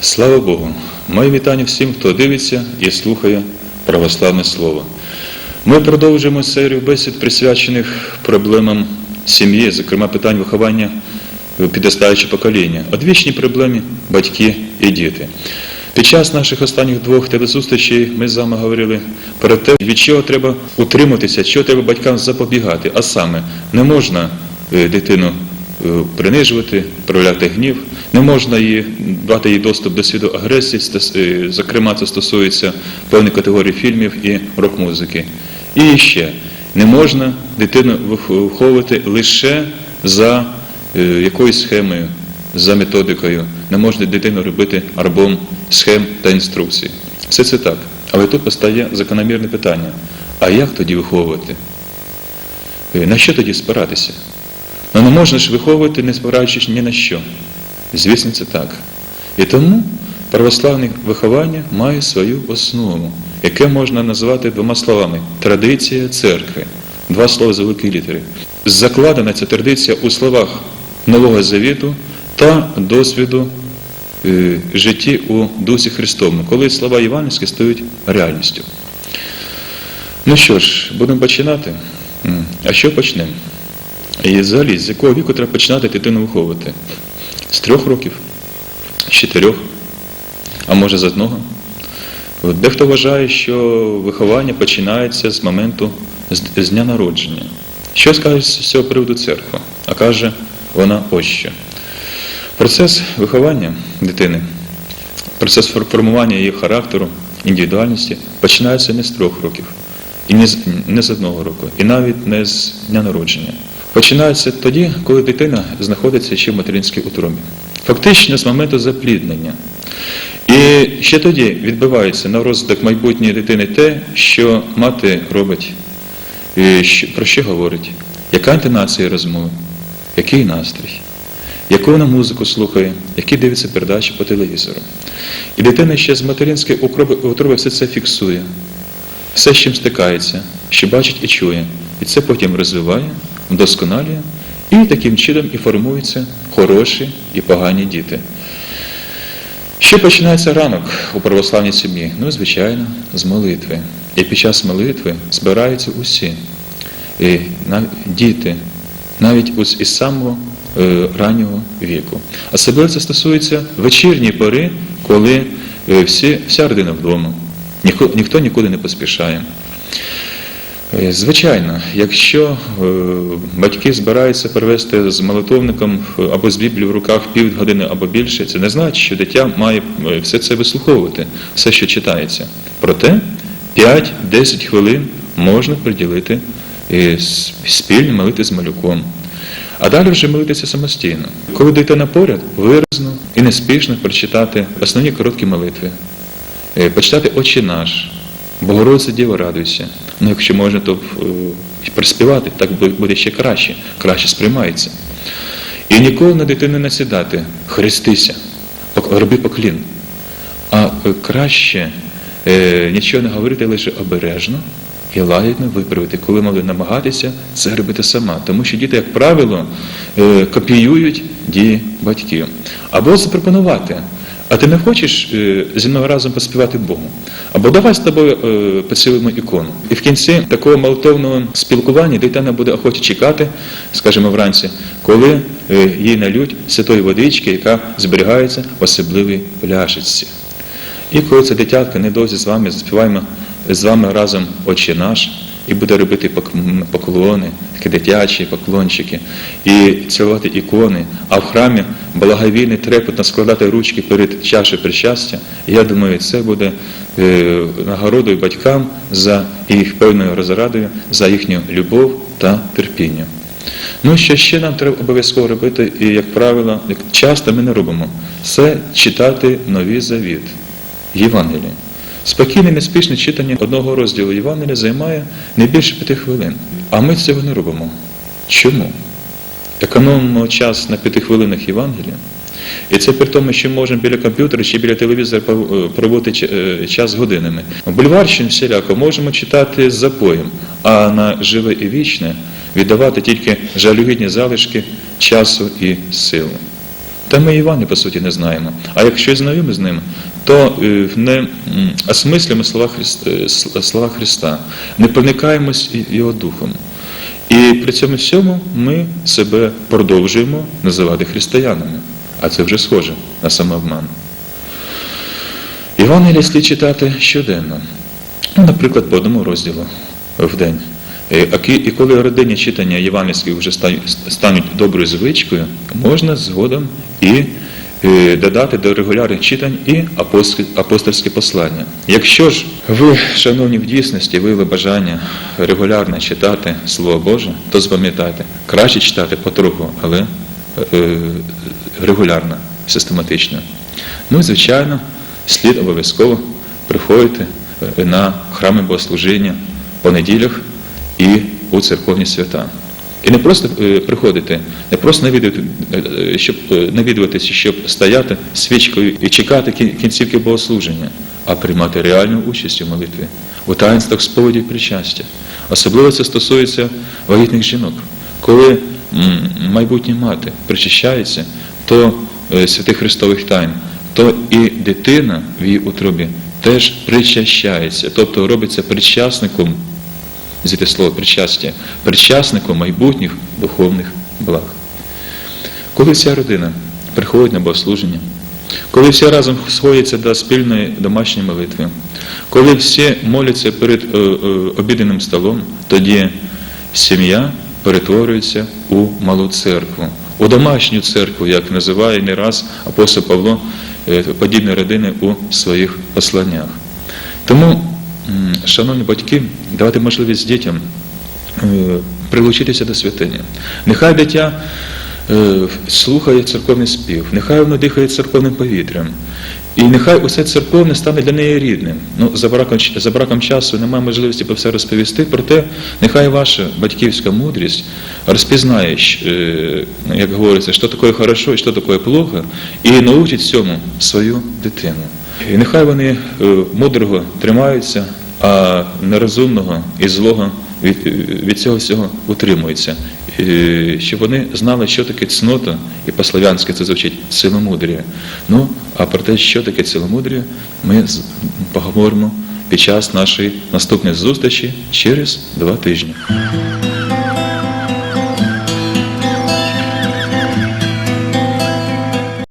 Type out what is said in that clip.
Слава Богу! Моє вітання всім, хто дивиться і слухає православне слово. Ми продовжуємо серію бесід, присвячених проблемам сім'ї, зокрема питань виховання підростаючого покоління, одвічній проблемі батьки і діти. Під час наших останніх двох телезустрічей ми з вами говорили про те, від чого треба утриматися, чого треба батькам запобігати. А саме, не можна е, дитину е, принижувати, проявляти гнів, не можна їй дати їй доступ до світу агресії, е, зокрема, це стосується певної категорії фільмів і рок-музики. І ще не можна дитину виховувати лише за якоюсь схемою, за методикою. Не можна дитину робити арбом схем та інструкцій. Все це так. Але тут постає закономірне питання: а як тоді виховувати? Е, На що тоді спиратися? Ну не можна ж виховувати, не спираючись ні на що. Звісно, це так. І тому православне виховання має свою основу, яке можна назвати двома словами традиція церкви. Два слова з великої літери. Закладена ця традиція у словах Нового Завіту та досвіду е, житті у Дусі Христовому, коли слова євангельські стають реальністю. Ну що ж, будемо починати. А що почнемо? І взагалі, з якого віку треба починати дитину виховувати? З трьох років, з чотирьох, а може з одного. От Дехто вважає, що виховання починається з моменту з дня народження. Що скаже з цього приводу церква? А каже вона ось що. Процес виховання дитини, процес формування її характеру, індивідуальності починається не з трьох років, і не з, не з одного року, і навіть не з дня народження. Починається тоді, коли дитина знаходиться ще в материнській утробі. Фактично з моменту запліднення. І ще тоді відбувається на розвиток майбутньої дитини те, що мати робить, і про що говорить, яка інтонація розмови, який настрій, яку вона музику слухає, які дивиться передачі по телевізору. І дитина ще з материнської утроби все це фіксує, все з чим стикається, що бачить і чує. І це потім розвиває, вдосконалює, і таким чином і формуються хороші і погані діти. Що починається ранок у православній сім'ї? Ну, звичайно, з молитви. І під час молитви збираються усі і діти, навіть із самого раннього віку. Особливо це стосується вечірньої пори, коли е, всі, вся родина вдома. Ніхто, ніхто нікуди не поспішає. Е, Звичайно, якщо е, батьки збираються привезти з молитовником е, або з Біблією в руках півгодини або більше, це не значить, що дитя має е, все це вислуховувати, все, що читається. Проте 5-10 хвилин можна приділити спільно молити з малюком. А далі вже молитися самостійно. Коли дитина поряд, виразно і неспішно прочитати основні короткі молитви. Е, Почитати Отче наш, Богородиця Діва радуйся. Ну, якщо можна, то е, приспівати, так буде ще краще, краще сприймається. І ніколи на дитину не сідати, хрестися, роби поклін. А е, краще нічого не говорити, лише обережно і лагідно виправити, коли мали намагатися це робити сама. Тому що діти, як правило, е, копіюють дії батьків. Або запропонувати. А ти не хочеш е, зі мною разом поспівати Богу? Або давай з тобою е, поцілуємо ікону. І в кінці такого молитовного спілкування дитина буде охоче чекати, скажімо, вранці, коли їй налють святої водички, яка зберігається в особливій пляшечці. І коли це дитятка недовзі з вами заспіваємо з вами разом Отче наш, і буде робити поклони, такі дитячі поклончики, і цілувати ікони, а в храмі благовійний трепетно складати ручки перед чашею причастя, я думаю, це буде е, нагородою батькам за їх певною розрадою, за їхню любов та терпіння. Ну, що ще нам треба обов'язково робити, і, як правило, як часто ми не робимо, це читати новий завіт, Євангеліє. Спокійне, неспішне читання одного розділу Євангелія займає не більше п'яти хвилин. А ми цього не робимо. Чому? Економимо час на п'яти хвилинах Євангелія. І це при тому, що можемо біля комп'ютера чи біля телевізора е, проводити е, час годинами. Бульварщин всіляко можемо читати з запоєм, а на живе і вічне віддавати тільки жалюгідні залишки часу і сили. Та ми Івана, по суті, не знаємо. А якщо знайомі з ним, то е, не осмислюємо слова Христа, е, слова Христа, не проникаємось Його духом. І при цьому всьому ми себе продовжуємо називати християнами, а це вже схоже на самообман. Євангелія слід читати щоденно, ну, наприклад, по одному розділу в день. Е, І коли родині читання євангельських вже стануть доброю звичкою, можна згодом і додати до регулярних читань і апостоль- апостольське послання. Якщо ж ви, шановні, в дійсності виявили бажання регулярно читати Слово Боже, то запам'ятайте, краще читати потроху, але е, регулярно, систематично. Ну і звичайно, слід обов'язково приходити е, на храми богослужіння по неділях і у церковні свята. І не просто е, приходити, не просто навідувати, е, щоб е, навідуватися, щоб стояти свічкою і чекати кінцівки богослуження, а приймати реальну участь у молитві, у таїнствах сповіді і причастя. Особливо це стосується вагітних жінок. Коли майбутня мати причащається, то святих Христових тайн, то і дитина в її утробі теж причащається, тобто робиться причасником звідти слово причастя, причасником майбутніх духовних благ. Коли вся родина приходить на богослуження, коли всі разом сходяться до спільної домашньої молитви, коли всі моляться перед е, е, обіденним столом, тоді сім'я перетворюється у малу церкву, у домашню церкву, як називає не раз апостол Павло е, подібні родини у своїх посланнях. Тому, шановні батьки, давати можливість дітям е, прилучитися до святині. Нехай дитя е, слухає церковний спів, нехай воно дихає церковним повітрям. І нехай усе церковне стане для неї рідним. Ну, за браком, за браком часу немає можливості про все розповісти, проте нехай ваша батьківська мудрість розпізнає, е, як говориться, що таке хорошо і що таке плохо, і научить цьому свою дитину. І нехай вони е, мудрого тримаються, а нерозумного і злого від, цього всього утримуються. Щоб вони знали, що таке цнота, і по-слав'янськи це звучить ціломудрія. Ну, а про те, що таке ціломудрія, ми поговоримо під час нашої наступної зустрічі через два тижні.